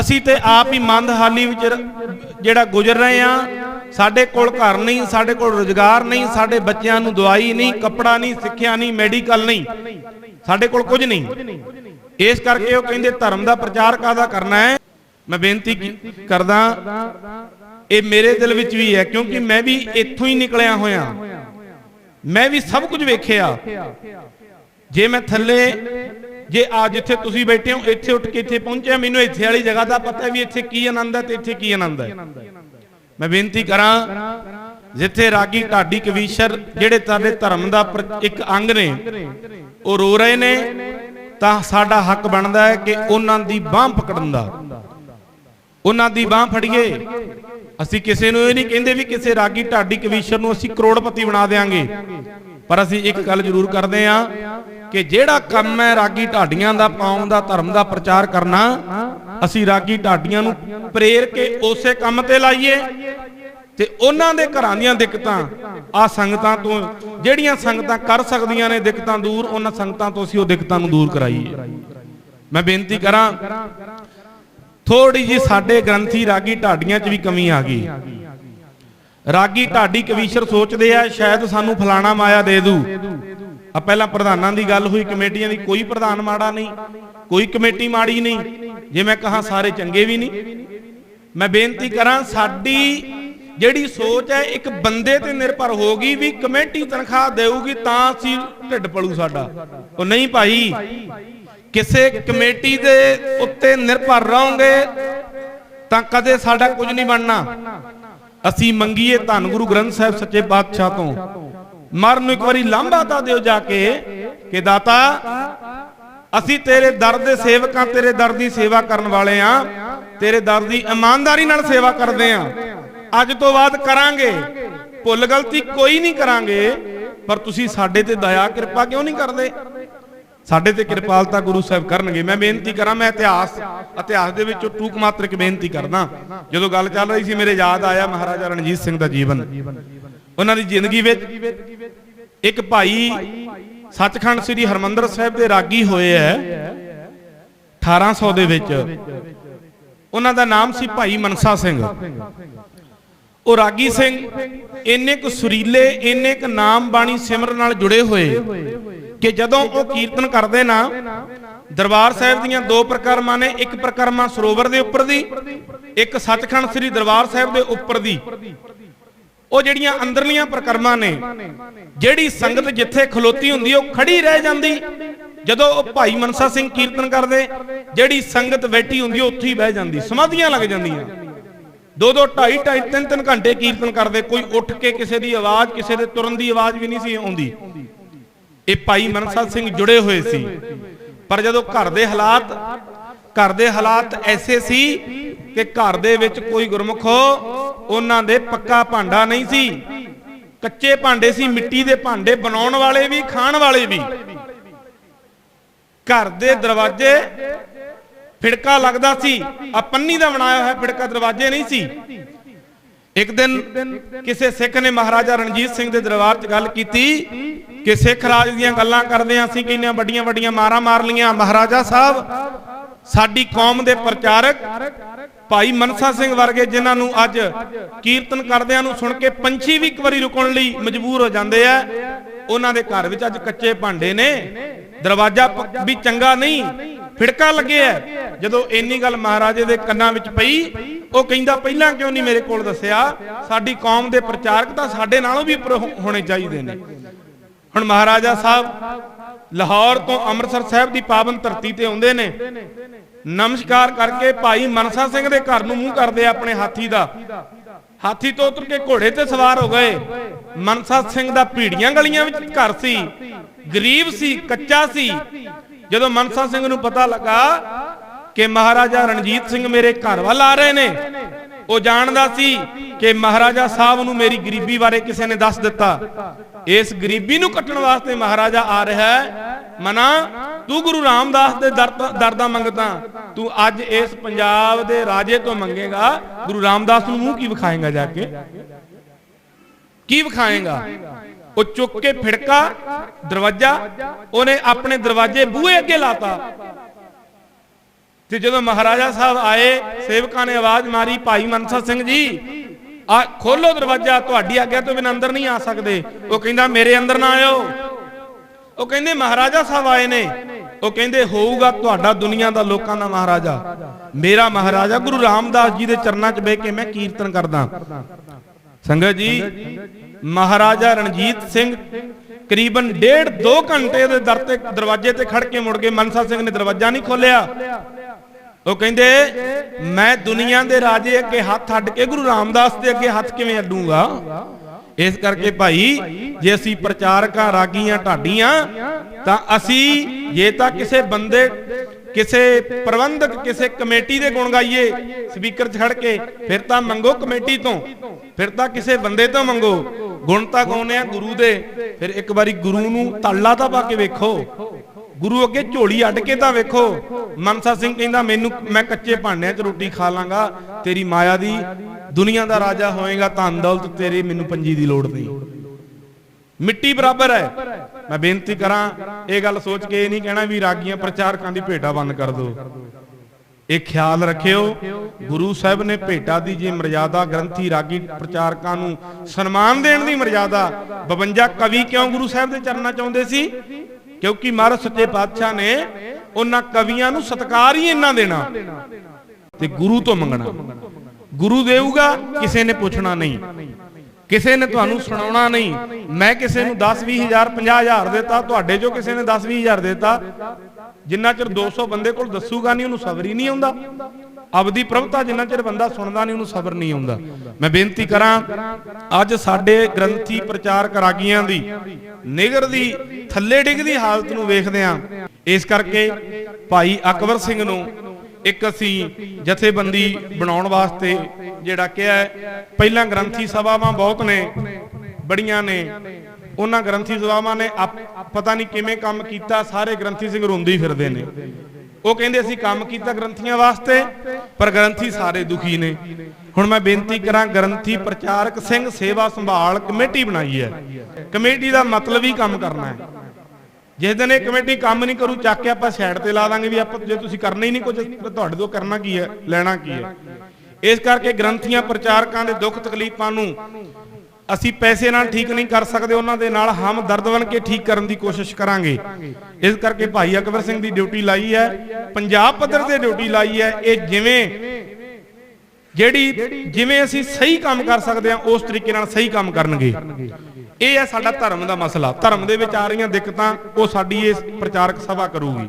ਅਸੀਂ ਤੇ ਆਪ ਹੀ ਮੰਦਹਾਲੀ ਵਿੱਚ ਜਿਹੜਾ ਗੁਜ਼ਰ ਰਹੇ ਆ ਸਾਡੇ ਕੋਲ ਘਰ ਨਹੀਂ, ਸਾਡੇ ਕੋਲ ਰੋਜ਼ਗਾਰ ਨਹੀਂ, ਸਾਡੇ ਬੱਚਿਆਂ ਨੂੰ ਦਵਾਈ ਨਹੀਂ, ਕੱਪੜਾ ਨਹੀਂ, ਸਿੱਖਿਆ ਨਹੀਂ, ਮੈਡੀਕਲ ਨਹੀਂ, ਸਾਡੇ ਕੋਲ ਕੁਝ ਨਹੀਂ। ਇਸ ਕਰਕੇ ਉਹ ਕਹਿੰਦੇ ਧਰਮ ਦਾ ਪ੍ਰਚਾਰ ਕਾਦਾ ਕਰਨਾ ਹੈ? ਮੈਂ ਬੇਨਤੀ ਕਰਦਾ, ਇਹ ਮੇਰੇ ਦਿਲ ਵਿੱਚ ਵੀ ਹੈ, ਕਿਉਂਕਿ ਮੈਂ ਵੀ ਇੱਥੋਂ ਹੀ ਨਿਕਲਿਆ ਹੋਇਆ। ਮੈਂ ਵੀ ਸਭ ਕੁਝ ਵੇਖਿਆ। ਜੇ ਮੈਂ ਥੱਲੇ ਜੇ ਆ ਜਿੱਥੇ ਤੁਸੀਂ ਬੈਠੇ ਹੋ, ਇੱਥੇ ਉੱਠ ਕੇ ਇੱਥੇ ਪਹੁੰਚਿਆ, ਮੈਨੂੰ ਇੱਥੇ ਵਾਲੀ ਜਗ੍ਹਾ ਦਾ ਪਤਾ ਹੈ ਵੀ ਇੱਥੇ ਕੀ ਆਨੰਦ ਹੈ ਤੇ ਇੱਥੇ ਕੀ ਆਨੰਦ ਹੈ। ਮੈਂ ਬੇਨਤੀ ਕਰਾਂ, ਜਿੱਥੇ ਰਾਗੀ ਢਾਡੀ ਕਵੀਸ਼ਰ, ਜਿਹੜੇ ਤੁਹਾਡੇ ਧਰਮ ਦਾ ਇੱਕ ਅੰਗ ਨੇ, ਉਹ ਰੋ ਰਹੇ ਨੇ, ਤਾਂ ਸਾਡਾ ਹੱਕ ਬਣਦਾ ਹੈ ਕਿ ਉਹਨਾਂ ਦੀ ਬਾਹ ਪਕੜਨ ਦਾ। ਉਹਨਾਂ ਦੀ ਬਾਹ ਫੜੀਏ। ਅਸੀਂ ਕਿਸੇ ਨੂੰ ਇਹ ਨਹੀਂ ਕਹਿੰਦੇ ਵੀ ਕਿਸੇ ਰਾਗੀ ਢਾਡੀ ਕਵੀਸ਼ਰ ਨੂੰ ਅਸੀਂ ਕਰੋੜਪਤੀ ਬਣਾ ਦੇਾਂਗੇ ਪਰ ਅਸੀਂ ਇੱਕ ਗੱਲ ਜ਼ਰੂਰ ਕਰਦੇ ਹਾਂ ਕਿ ਜਿਹੜਾ ਕੰਮ ਹੈ ਰਾਗੀ ਢਾਡੀਆਂ ਦਾ ਪਾਉਣ ਦਾ, ਧਰਮ ਦਾ ਪ੍ਰਚਾਰ ਕਰਨਾ, ਅਸੀਂ ਰਾਗੀ ਢਾਡੀਆਂ ਨੂੰ ਪ੍ਰੇਰ ਕੇ ਉਸੇ ਕੰਮ ਤੇ ਲਾਈਏ। ਤੇ ਉਹਨਾਂ ਦੇ ਘਰਾਂ ਦੀਆਂ ਦਿੱਕਤਾਂ ਆ ਸੰਗਤਾਂ ਤੋਂ, ਜਿਹੜੀਆਂ ਸੰਗਤਾਂ ਕਰ ਸਕਦੀਆਂ ਨੇ, ਦਿੱਕਤਾਂ ਦੂਰ, ਉਹਨਾਂ ਸੰਗਤਾਂ ਤੋਂ ਅਸੀਂ ਉਹ ਦਿੱਕਤਾਂ ਨੂੰ ਦੂਰ ਕਰਾਈਏ। ਮੈਂ ਬੇਨਤੀ ਕਰਾਂ ਥੋੜੀ ਜੀ ਸਾਡੇ ਗ੍ਰੰਥੀ ਰਾਗੀ ਢਾਡੀਆਂ 'ਚ ਵੀ ਕਮੀ ਆ ਗਈ। ਰਾਗੀ ਢਾਡੀ ਕਵੀਸ਼ਰ ਸੋਚਦੇ ਆ, ਸ਼ਾਇਦ ਸਾਨੂੰ ਫਲਾਣਾ ਮਾਇਆ ਦੇ ਦੂ। ਆ ਪਹਿਲਾਂ ਪ੍ਰਧਾਨਾਂ ਦੀ ਗੱਲ ਹੋਈ, ਕਮੇਟੀਆਂ ਦੀ ਕੋਈ ਪ੍ਰਧਾਨ ਮਾੜਾ ਨਹੀਂ, ਕੋਈ ਕਮੇਟੀ ਮਾੜੀ ਨਹੀਂ, ਜੇ ਮੈਂ ਕਹਾ ਸਾਰੇ ਚੰਗੇ ਵੀ ਨਹੀਂ। ਮੈਂ ਬੇਨਤੀ ਕਰਾਂ, ਸਾਡੀ ਜਿਹੜੀ ਸੋਚ ਹੈ, ਇੱਕ ਬੰਦੇ ਤੇ ਨਿਰਭਰ ਹੋਗੀ ਵੀ ਕਮੇਟੀ ਤਨਖਾਹ ਦੇਊਗੀ ਤਾਂ ਅਸੀਂ ਢਿੱਡ ਪਲੂ ਸਾਡਾ। ਉਹ ਨਹੀਂ ਭਾਈ, ਕਿਸੇ ਕਮੇਟੀ ਦੇ ਉੱਤੇ ਨਿਰਭਰ ਰਹੋਗੇ ਤਾਂ ਕਦੇ ਸਾਡਾ ਕੁਝ ਨਹੀਂ ਬਣਨਾ। ਅਸੀਂ ਮੰਗੀਏ ਧੰਨ ਗੁਰੂ ਗ੍ਰੰਥ ਸਾਹਿਬ ਸੱਚੇ ਪਾਤਸ਼ਾਹ ਤੋਂ। ਮਰਨ ਨੂੰ ਇੱਕ ਵਾਰੀ ਲਾਂਭਾ ਤਾਂ ਦਿਓ ਜਾ ਕੇ ਕਿ ਦਾਤਾ, ਅਸੀਂ ਤੇਰੇ ਦਰ ਦੇ ਸੇਵਕਾਂ, ਤੇਰੇ ਦਰ ਦੀ ਸੇਵਾ ਕਰਨ ਵਾਲੇ ਆ, ਤੇਰੇ ਦਰ ਦੀ ਇਮਾਨਦਾਰੀ ਨਾਲ ਸੇਵਾ ਕਰਦੇ ਆ। ਅੱਜ ਤੋਂ ਬਾਅਦ ਕਰਾਂਗੇ। ਭੁੱਲ ਗਲਤੀ ਕੋਈ ਨਹੀਂ ਕਰਾਂਗੇ, ਪਰ ਤੁਸੀਂ ਸਾਡੇ ਤੇ ਦਇਆ, ਕਿਰਪਾ ਕਿਉਂ ਨਹੀਂ ਕਰਦੇ? ਸਾਡੇ ਤੇ ਕਿਰਪਾਲਤਾ ਗੁਰੂ ਸਾਹਿਬ ਕਰਨਗੇ। ਮੈਂ ਬੇਨਤੀ ਕਰਾਂ, ਮੈਂ ਇਤਿਹਾਸ ਇਤਿਹਾਸ ਦੇ ਵਿੱਚੋਂ ਟੂਕ ਮਾਤਰ ਇੱਕ ਬੇਨਤੀ ਕਰਦਾ। ਜਦੋਂ ਗੱਲ ਚੱਲ ਰਹੀ ਸੀ, ਮੇਰੇ ਯਾਦ ਆਇਆ ਮਹਾਰਾਜਾ ਰਣਜੀਤ ਸਿੰਘ ਦਾ ਜੀਵਨ। ਉਹਨਾਂ ਦੀ ਜ਼ਿੰਦਗੀ ਵਿੱਚ ਇੱਕ ਭਾਈ ਸੱਚਖੰਡ ਸ੍ਰੀ ਹਰਮੰਦਰ ਸਾਹਿਬ ਦੇ ਰਾਗੀ ਹੋਏ ਐ 1800 ਦੇ ਵਿੱਚ। ਉਹਨਾਂ ਦਾ ਨਾਮ ਸੀ ਭਾਈ ਮਨਸਾ ਸਿੰਘ। ਉਹ ਰਾਗੀ ਸਿੰਘ, ਇੰਨੇ ਕੁ ਸੁਰੀਲੇ, ਇੰਨੇ ਕੁ ਨਾਮ ਬਾਣੀ ਸਿਮਰਨ ਨਾਲ ਜੁੜੇ ਹੋਏ। ਕਿ ਜਦੋਂ ਉਹ ਕੀਰਤਨ ਕਰਦੇ ਨਾ, ਦਰਬਾਰ ਸਾਹਿਬ ਦੀਆਂ ਦੋ ਪ੍ਰਕਰਮਾਂ ਨੇ, ਇੱਕ ਪ੍ਰਕਰਮਾ ਸਰੋਵਰ ਦੇ ਉੱਪਰ ਦੀ, ਇੱਕ ਸੱਚਖੰਡ ਸ੍ਰੀ ਦਰਬਾਰ ਸਾਹਿਬ ਦੇ ਉੱਪਰ ਦੀ। ਉਹ ਜਿਹੜੀਆਂ ਅੰਦਰਲੀਆਂ ਪ੍ਰਕਰਮਾਂ ਨੇ, ਜਿਹੜੀ ਸੰਗਤ ਜਿੱਥੇ ਖਲੋਤੀ ਹੁੰਦੀ, ਉਹ ਖੜੀ ਰਹਿ ਜਾਂਦੀ। ਜਦੋਂ ਉਹ ਭਾਈ ਮਨਸਾ ਸਿੰਘ ਕੀਰਤਨ ਕਰਦੇ, ਜਿਹੜੀ ਸੰਗਤ ਬੈਠੀ ਹੁੰਦੀ, ਉਹ ਉੱਥੇ ਹੀ ਬਹਿ ਜਾਂਦੀ, ਸਮਾਧੀਆਂ ਲੱਗ ਜਾਂਦੀਆਂ। ਦੋ ਦੋ ਢਾਈ ਢਾਈ ਤਿੰਨ ਤਿੰਨ ਘੰਟੇ ਕੀਰਤਨ ਕਰਦੇ, ਕੋਈ ਉੱਠ ਕੇ ਕਿਸੇ ਦੀ ਆਵਾਜ਼, ਕਿਸੇ ਦੇ ਤੁਰਨ ਦੀ ਆਵਾਜ਼ ਵੀ ਨਹੀਂ ਸੀ ਆਉਂਦੀ। ਇਹ ਭਾਈ ਮਨਸਾ ਸਿੰਘ ਜੁੜੇ ਹੋਏ ਸੀ। ਪਰ ਜਦੋਂ ਘਰ ਦੇ ਹਾਲਾਤ ਘਰ ਦੇ ਹਾਲਾਤ ਐਸੇ ਸੀ ਕਿ ਘਰ ਦੇ ਵਿੱਚ ਕੋਈ ਗੁਰਮੁਖੋ, ਉਹਨਾਂ ਦੇ ਪੱਕਾ ਭਾਂਡਾ ਨਹੀਂ ਸੀ। ਕੱਚੇ ਭਾਂਡੇ ਸੀ, ਮਿੱਟੀ ਦੇ ਭਾਂਡੇ ਬਣਾਉਣ ਵਾਲੇ ਵੀ, ਖਾਣ ਵਾਲੇ ਵੀ। ਘਰ ਦੇ ਦਰਵਾਜ਼ੇ ਫਿੜਕਾ ਲੱਗਦਾ ਸੀ। ਆ ਪੰਨੀ ਦਾ ਬਣਾਇਆ ਹੋਇਆ ਫਿੜਕਾ ਦਰਵਾਜ਼ੇ ਨਹੀਂ ਸੀ। ਇੱਕ ਦਿਨ ਕਿਸੇ ਸਿੱਖ ਨੇ ਮਹਾਰਾਜਾ ਰਣਜੀਤ ਸਿੰਘ ਦੇ ਦਰਬਾਰ 'ਚ ਗੱਲ ਕੀਤੀ ਕਿ ਸਿੱਖ ਰਾਜ ਦੀਆਂ ਗੱਲਾਂ ਕਰਦੇ ਆਂ, ਅਸੀਂ ਕਿੰਨੀਆਂ ਵੱਡੀਆਂ ਵੱਡੀਆਂ ਮਾਰਾਂ ਮਾਰ ਲੀਆਂ ਮਹਾਰਾਜਾ ਸਾਹਿਬ, ਸਾਡੀ ਕੌਮ ਦੇ ਪ੍ਰਚਾਰਕ ਭਾਈ ਮਨਸਾ ਸਿੰਘ ਵਰਗੇ ਜਿਨ੍ਹਾਂ ਨੂੰ ਅੱਜ ਕੀਰਤਨ ਕਰਦਿਆਂ ਨੂੰ ਸੁਣ ਕੇ ਪੰਛੀ ਵੀ ਇੱਕ ਵਾਰੀ ਰੁਕਣ ਲਈ ਮਜਬੂਰ ਹੋ ਜਾਂਦੇ ਆ, ਉਹਨਾਂ ਦੇ ਘਰ ਵਿੱਚ ਅੱਜ ਕੱਚੇ ਭਾਂਡੇ ਨੇ। ਦਰਵਾਜ਼ਾ ਵੀ ਚੰਗਾ ਨਹੀਂ ਫਿੜਕਾ ਲੱਗਿਆ ਜਦੋਂ ਇੰਨੀ ਗੱਲ ਮਹਾਰਾਜੇ ਦੇ ਕੰਨਾਂ ਵਿੱਚ ਪਈ, ਉਹ ਕਹਿੰਦਾ ਪਹਿਲਾਂ ਕਿਉਂ ਨਹੀਂ ਮੇਰੇ ਕੋਲ ਦੱਸਿਆ? ਸਾਡੀ ਕੌਮ ਦੇ ਪ੍ਰਚਾਰਕ ਤਾਂ ਸਾਡੇ ਨਾਲੋਂ ਵੀ ਉੱਪਰ ਹੋਣੇ ਚਾਹੀਦੇ ਨੇ। ਹੁਣ ਮਹਾਰਾਜਾ ਸਾਹਿਬ ਲਾਹੌਰ ਤੋਂ ਅੰਮ੍ਰਿਤਸਰ ਸਾਹਿਬ ਦੀ ਪਾਵਨ ਧਰਤੀ ਤੇ ਆਉਂਦੇ ਨੇ। ਨਮਸਕਾਰ ਕਰਕੇ ਭਾਈ ਮਨਸਾ ਸਿੰਘ ਦੇ ਘਰ ਨੂੰ ਮੂੰਹ ਕਰਦੇ ਆਪਣੇ ਹਾਥੀ ਦਾ। ਹਾਥੀ ਤੋਂ ਉਤਰ ਕੇ ਘੋੜੇ ਤੇ ਸਵਾਰ ਹੋ ਗਏ। ਮਨਸਾ ਸਿੰਘ ਦਾ ਭੀੜੀਆਂ ਗਲੀਆਂ ਵਿੱਚ ਘਰ ਸੀ। ਗਰੀਬ ਸੀ, ਕੱਚਾ ਸੀ। ਜਦੋਂ ਮਨਸਾ ਸਿੰਘ ਨੂੰ ਪਤਾ ਲੱਗਾ ਕਿ ਮਹਾਰਾਜਾ ਰਣਜੀਤ ਸਿੰਘ ਮੇਰੇ ਘਰ ਵੱਲ ਆ ਰਹੇ ਨੇ, ਉਹ ਜਾਣਦਾ ਸੀ ਕਿ ਮਹਾਰਾਜਾ ਸਾਹਿਬ ਨੂੰ ਮੇਰੀ ਗਰੀਬੀ ਬਾਰੇ ਕਿਸੇ ਨੇ ਦੱਸ ਦਿੱਤਾ। ਇਸ ਗਰੀਬੀ ਨੂੰ ਕੱਟਣ ਵਾਸਤੇ ਮਹਾਰਾਜਾ ਆ ਰਿਹਾ ਹੈ। ਮਨਾ, ਤੂੰ ਗੁਰੂ ਰਾਮਦਾਸ ਦੇ ਦਰ ਤੋਂ- ਦਰ ਦਾ ਮੰਗਦਾ, ਤੂੰ ਅੱਜ ਇਸ ਪੰਜਾਬ ਦੇ ਰਾਜੇ ਤੋਂ ਮੰਗੇਗਾ, ਗੁਰੂ ਰਾਮਦਾਸ ਨੂੰ ਮੂੰਹ ਕੀ ਵਿਖਾਏਗਾ ਜਾ ਕੇ? ਕੀ ਵਿਖਾਏਗਾ? ਉਹ ਚੁੱਕ ਕੇ ਫਿੜਕਾ, ਦਰਵਾਜ਼ਾ, ਉਹਨੇ ਆਪਣੇ ਦਰਵਾਜ਼ੇ ਬੂਹੇ ਅੱਗੇ ਲਾਤਾ। ਤੇ ਜਦੋਂ ਮਹਾਰਾਜਾ ਸਾਹਿਬ ਆਏ, ਸੇਵਕਾਂ ਨੇ ਆਵਾਜ਼ ਮਾਰੀ, ਭਾਈ ਮਨਸਾ ਸਿੰਘ ਜੀ, ਆ ਖੋਲੋ ਦਰਵਾਜ਼ਾ, ਤੁਹਾਡੀ ਆਗਿਆ ਤੋਂ ਬਿਨਾਂ ਅੰਦਰ ਨਹੀਂ ਆ ਸਕਦੇ। ਉਹ ਕਹਿੰਦਾ, ਮੇਰੇ ਅੰਦਰ ਨਾ ਆਇਓ। ਉਹ ਕਹਿੰਦੇ, ਮਹਾਰਾਜਾ ਸਾਹਿਬ ਆਏ ਨੇ। ਉਹ ਕਹਿੰਦੇ, ਹੋਊਗਾ ਤੁਹਾਡਾ ਦੁਨੀਆ ਦਾ ਲੋਕਾਂ ਦਾ ਮਹਾਰਾਜਾ। ਮੇਰਾ ਮਹਾਰਾਜਾ ਗੁਰੂ ਰਾਮਦਾਸ ਜੀ ਦੇ ਚਰਨਾਂ 'ਚ ਬਹਿ ਕੇ ਮੈਂ ਕੀਰਤਨ ਕਰਦਾ। ਸੰਗਤ ਜੀ, ਮਹਾਰਾਜਾ ਰਣਜੀਤ ਸਿੰਘ ਕਰੀਬਨ ਡੇਢ 2 ਘੰਟੇ ਦੇ ਦਰ ਤੇ ਦਰਵਾਜ਼ੇ ਤੇ ਖੜ ਕੇ ਮੁੜ ਕੇ ਮਨਸਾ ਸਿੰਘ ਨੇ ਦਰਵਾਜ਼ਾ ਨਹੀਂ ਖੋਲਿਆ ਉਹ ਕਹਿੰਦੇ, ਮੈਂ ਦੁਨੀਆ ਦੇ ਰਾਜੇ ਅੱਗੇ ਹੱਥ ਅੱਡ ਕੇ ਗੁਰੂ ਰਾਮਦਾਸ ਦੇ ਅੱਗੇ ਹੱਥ ਕਿਵੇਂ ਅੱਡੂਗਾ? ਇਸ ਕਰਕੇ ਭਾਈ, ਜੇ ਅਸੀਂ ਪ੍ਰਚਾਰਕਾਂ ਰਾਗੀਆਂ ਢਾਡੀਆਂ, ਤਾਂ ਅਸੀਂ ਜੇ ਤਾਂ ਕਿਸੇ ਬੰਦੇ, ਕਿਸੇ ਪ੍ਰਬੰਧਕ, ਕਿਸੇ ਕਮੇਟੀ ਦੇ ਗੁਣ ਗਾਈਏ, ਸਪੀਕਰ 'ਚ ਖੜ ਕੇ, ਫਿਰ ਤਾਂ ਮੰਗੋ ਕਮੇਟੀ ਤੋਂ। ਫਿਰ ਤਾਂ ਕਿਸੇ ਬੰਦੇ ਤੋਂ ਮੰਗੋ। ਗੁਣ ਤਾਂ ਗਾਉਨੇ ਆ ਗੁਰੂ ਦੇ। ਫਿਰ ਇੱਕ ਵਾਰੀ ਗੁਰੂ ਨੂੰ ਤਾਲਾ ਤਾਂ ਪਾ ਕੇ ਵੇਖੋ। ਗੁਰੂ ਅੱਗੇ ਝੋਲੀ ਅੱਡ ਕੇ ਤਾਂ ਵੇਖੋ। ਮਨਸਾ ਸਿੰਘ ਕਹਿੰਦਾ, ਮੈਨੂੰ, ਮੈਂ ਕੱਚੇ ਭਾਂਡਿਆਂ 'ਚ ਰੋਟੀ ਖਾ ਲਾਂਗਾ। ਤੇਰੀ ਮਾਇਆ ਦੀ ਦੁਨੀਆ ਦਾ ਰਾਜਾ ਹੋਏਗਾ ਧਨ ਦੌਲਤ ਤੇਰੇ ਮੈਨੂੰ ਪੰਜੀ ਦੀ ਲੋੜ ਨਹੀਂ ਮਿੱਟੀ ਬਰਾਬਰ ਹੈ। ਮੈਂ ਬੇਨਤੀ ਕਰਾਂ, ਇਹ ਗੱਲ ਸੋਚ ਕੇ ਇਹ ਨਹੀਂ ਕਹਿਣਾ ਵੀ ਰਾਗੀਆਂ ਪ੍ਰਚਾਰਕਾਂ ਦੀ ਭੇਟਾ ਬੰਦ ਕਰ ਦਿਓ। ਇਹ ਖਿਆਲ ਰੱਖਿਓ, ਗੁਰੂ ਸਾਹਿਬ ਨੇ ਭੇਟਾ ਦੀ ਜੇ ਮਰਜ਼ਾਦਾ ਗ੍ਰੰਥੀ ਰਾਗੀ ਪ੍ਰਚਾਰਕਾਂ ਨੂੰ ਸਨਮਾਨ ਦੇਣ ਦੀ ਮਰਜ਼ਾਦਾ 52 ਕਵੀ ਕਿਉਂ ਗੁਰੂ ਸਾਹਿਬ ਦੇ ਚਰਨਾਂ ਚਾਹੁੰਦੇ ਸੀ? ਕਿਉਂਕਿ ਮਹਾਰਾਜ ਸੱਚੇ ਪਾਤਸ਼ਾਹ ਨੇ ਉਹਨਾਂ ਕਵੀਆਂ ਨੂੰ ਸਤਕਾਰ ਹੀ ਇੰਨਾ ਦੇਣਾ ਤੇ ਗੁਰੂ ਤੋਂ ਮੰਗਣਾ। ਗੁਰੂ ਦੇਊਗਾ, ਕਿਸੇ ਨੇ ਪੁੱਛਣਾ ਨਹੀਂ। ਕਿਸੇ ਨੇ ਤੁਹਾਨੂੰ ਸੁਣਾਉਣਾ ਨਹੀਂ। ਮੈਂ ਕਿਸੇ ਨੂੰ 10 20000 50000 ਦਿੱਤਾ ਤੁਹਾਡੇ ਚੋਂ ਕਿਸੇ ਨੇ 10 20000 ਦਿੱਤਾ। ਜਿੰਨਾ ਚਿਰ 200 ਬੰਦੇ ਕੋਲ ਦੱਸੂਗਾ ਨਹੀਂ ਉਹਨੂੰ ਸਬਰ ਹੀ ਨਹੀਂ ਆਉਂਦਾ। ਅਬਦੀ ਪ੍ਰਭਤਾ ਜਿੰਨਾ ਚਿਰ ਬੰਦਾ ਸੁਣਦਾ ਨਹੀਂ ਉਹਨੂੰ ਸਬਰ ਨਹੀਂ ਆਉਂਦਾ। ਮੈਂ ਬੇਨਤੀ ਕਰਾਂ ਅੱਜ ਸਾਡੇ ਗ੍ਰੰਥੀ ਪ੍ਰਚਾਰਕ ਰਾਗੀਆਂ ਦੀ ਨਿਗਰ ਦੀ ਥੱਲੇ ਡਿੱਗਦੀ ਹਾਲਤ ਨੂੰ ਵੇਖਦੇ ਆਂ। ਇਸ ਕਰਕੇ ਭਾਈ ਅਕਬਰ ਸਿੰਘ ਨੂੰ ਇੱਕ ਅਸੀਂ ਜਥੇਬੰਦੀ ਬਣਾਉਣ ਵਾਸਤੇ ਜਿਹੜਾ ਕਿਹਾ ਪਹਿਲਾਂ ਗ੍ਰੰਥੀ ਸਭਾਵਾਂ ਬਹੁਤ ਨੇ, ਬੜੀਆਂ ਨੇ। ਉਹਨਾਂ ਗ੍ਰੰਥੀ ਸਭਾਵਾਂ ਨੇ ਪਤਾ ਨਹੀਂ ਕਿਵੇਂ ਕੰਮ ਕੀਤਾ, ਸਾਰੇ ਗ੍ਰੰਥੀ ਸਿੰਘ ਰੋਂਦੇ ਹੀ ਫਿਰਦੇ ਨੇ। ਉਹ ਕਹਿੰਦੇ ਅਸੀਂ ਕੰਮ ਕੀਤਾ ਗ੍ਰੰਥੀਆਂ ਵਾਸਤੇ, ਪਰ ਗ੍ਰੰਥੀ ਸਾਰੇ ਦੁਖੀ ਨੇ। ਹੁਣ ਮੈਂ ਬੇਨਤੀ ਕਰਾਂ, ਗ੍ਰੰਥੀ ਪ੍ਰਚਾਰਕ ਸਿੰਘ ਸੇਵਾ ਸੰਭਾਲ ਕਮੇਟੀ ਬਣਾਈ ਹੈ। ਕਮੇਟੀ ਦਾ ਮਤਲਬ ਹੀ ਕੰਮ ਕਰਨਾ ਹੈ। ਜਿਸ ਦਿਨ ਇਹ ਕਮੇਟੀ ਕੰਮ ਨਹੀਂ ਕਰੂ, ਚੱਕ ਕੇ ਆਪਾਂ ਸਾਈਡ ਤੇ ਲਾ ਦਾਂਗੇ ਵੀ ਆਪਾਂ ਜੇ ਤੁਸੀਂ ਕਰਨਾ ਹੀ ਨਹੀਂ ਕੁਝ ਤੁਹਾਡੇ ਤੋਂ ਕਰਨਾ ਕੀ ਹੈ, ਲੈਣਾ ਕੀ ਹੈ? ਇਸ ਕਰਕੇ ਗ੍ਰੰਥੀਆਂ, ਪ੍ਰਚਾਰਕਾਂ ਦੇ ਦੁੱਖ ਤਕਲੀਫਾਂ ਨੂੰ ਅਸੀਂ ਪੈਸੇ ਨਾਲ ਠੀਕ ਨਹੀਂ ਕਰ ਸਕਦੇ, ਉਹਨਾਂ ਦੇ ਨਾਲ ਹਮ ਦਰਦ ਬਣ ਕੇ ਠੀਕ ਕਰਨ ਦੀ ਕੋਸ਼ਿਸ਼ ਕਰਾਂਗੇ। ਇਸ ਕਰਕੇ ਭਾਈ ਅਕਬਰ ਸਿੰਘ ਦੀ ਡਿਊਟੀ ਲਾਈ ਹੈ, ਪੰਜਾਬ ਪੱਧਰ ਤੇ ਡਿਊਟੀ ਲਾਈ ਹੈ, ਇਹ ਜਿਵੇਂ ਜਿਹੜੀ ਜਿਵੇਂ ਅਸੀਂ ਸਹੀ ਕੰਮ ਕਰ ਸਕਦੇ ਹਾਂ, ਉਸ ਤਰੀਕੇ ਨਾਲ ਸਹੀ ਕੰਮ ਕਰਨਗੇ। ਇਹ ਹੈ ਸਾਡਾ ਧਰਮ ਦਾ ਮਸਲਾ। ਧਰਮ ਦੇ ਵਿੱਚ ਆ ਰਹੀਆਂ ਦਿੱਕਤਾਂ, ਉਹ ਸਾਡੀ ਇਸ ਪ੍ਰਚਾਰਕ ਸਭਾ ਕਰੂਗੀ।